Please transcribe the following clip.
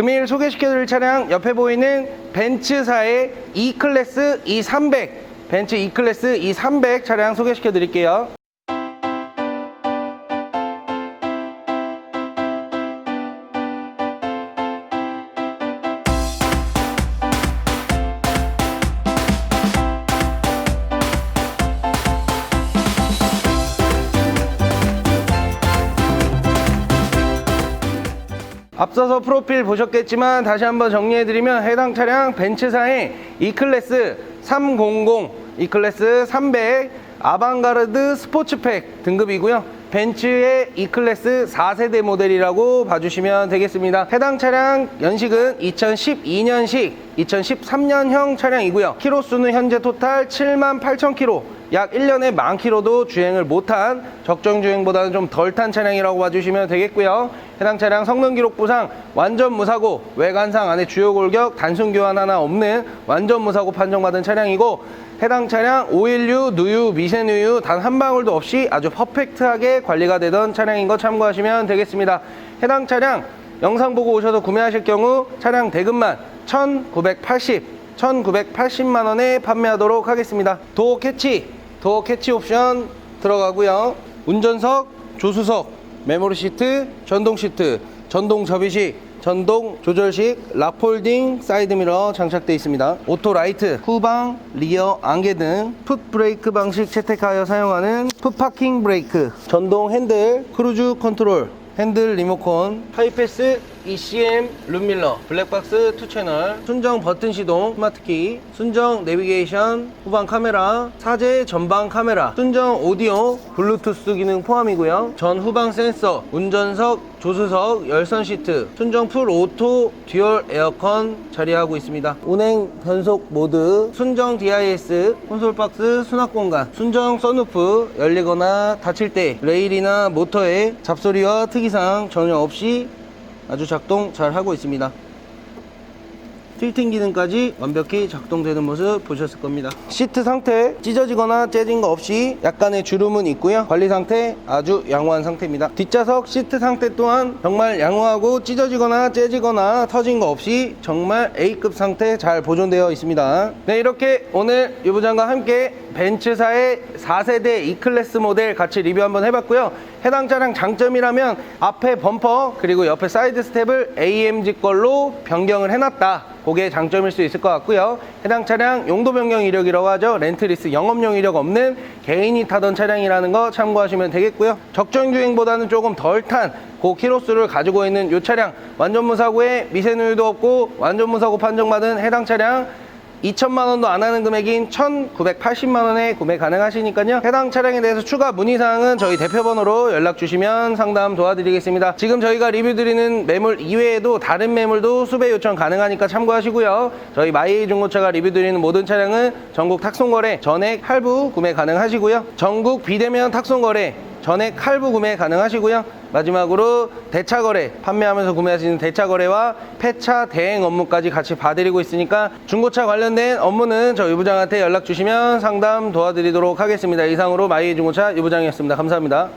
금일 소개시켜드릴 차량 옆에 보이는 벤츠사의 E클래스 E300 벤츠 E클래스 E300 차량 소개시켜드릴게요. 앞서서 프로필 보셨겠지만 다시 한번 정리해드리면 해당 차량 벤츠사의 E클래스 300, E클래스 300 아방가르드 스포츠팩 등급이고요. 벤츠의 E클래스 4세대 모델이라고 봐주시면 되겠습니다. 해당 차량 연식은 2012년식, 2013년형 차량이고요. 키로수는 현재 토탈 7만 8천 킬로, 약 1년에 만 킬로도 주행을 못한 적정 주행보다는 좀 덜 탄 차량이라고 봐주시면 되겠고요. 해당 차량 성능 기록부상 완전 무사고 외관상 안에 주요 골격 단순 교환 하나 없는 완전 무사고 판정받은 차량이고 해당 차량 오일류, 누유, 미세누유 단 한 방울도 없이 아주 퍼펙트하게 관리가 되던 차량인 거 참고하시면 되겠습니다. 해당 차량 영상 보고 오셔서 구매하실 경우 차량 대금만 1980, 1980만 원에 판매하도록 하겠습니다. 도어 캐치, 도어 캐치 옵션 들어가고요. 운전석, 조수석, 메모리 시트, 전동 시트, 전동 접이식, 전동 조절식, 락폴딩 사이드미러 장착되어 있습니다. 오토 라이트, 후방, 리어, 안개 등 풋 브레이크 방식 채택하여 사용하는 풋 파킹 브레이크, 전동 핸들, 크루즈 컨트롤, 핸들 리모컨, 하이패스, ECM, 룸밀러, 블랙박스 2채널, 순정 버튼 시동, 스마트키, 순정 내비게이션, 후방 카메라, 사제 전방 카메라, 순정 오디오, 블루투스 기능 포함이고요. 전 후방 센서, 운전석, 조수석, 열선 시트, 순정 풀 오토 듀얼 에어컨 자리하고 있습니다. 운행 변속 모드, 순정 DIS, 콘솔 박스 수납 공간, 순정 선루프 열리거나 닫힐 때 레일이나 모터에 잡소리와 특이사항 전혀 없이 아주 작동 잘 하고 있습니다. 틸팅 기능까지 완벽히 작동되는 모습 보셨을 겁니다. 시트 상태 찢어지거나 째진 거 없이 약간의 주름은 있고요. 관리 상태 아주 양호한 상태입니다. 뒷좌석 시트 상태 또한 정말 양호하고 찢어지거나 째지거나 터진 거 없이 정말 A급 상태 잘 보존되어 있습니다. 네 이렇게 오늘 유부장과 함께 벤츠사의 4세대 E클래스 모델 같이 리뷰 한번 해봤고요. 해당 차량 장점이라면 앞에 범퍼 그리고 옆에 사이드 스텝을 AMG 걸로 변경을 해놨다. 그게 장점일 수 있을 것 같고요. 해당 차량 용도 변경 이력이라고 하죠. 렌트리스 영업용 이력 없는 개인이 타던 차량이라는 거 참고하시면 되겠고요. 적정 주행보다는 조금 덜 탄 고 키로수를 가지고 있는 이 차량 완전 무사고에 미세누유도 없고 완전 무사고 판정받은 해당 차량 2천만 원도 안 하는 금액인 1,980만 원에 구매 가능하시니까요. 해당 차량에 대해서 추가 문의 사항은 저희 대표 번호로 연락 주시면 상담 도와드리겠습니다. 지금 저희가 리뷰 드리는 매물 이외에도 다른 매물도 수배 요청 가능하니까 참고하시고요. 저희 마이에이 중고차가 리뷰 드리는 모든 차량은 전국 탁송거래 전액 할부 구매 가능하시고요. 전국 비대면 탁송거래 전액 할부 구매 가능하시고요. 마지막으로 대차 거래 판매하면서 구매하시는 대차 거래와 폐차 대행 업무까지 같이 봐드리고 있으니까 중고차 관련된 업무는 저희 부장한테 연락 주시면 상담 도와드리도록 하겠습니다. 이상으로 마이의 중고차 유부장이었습니다. 감사합니다.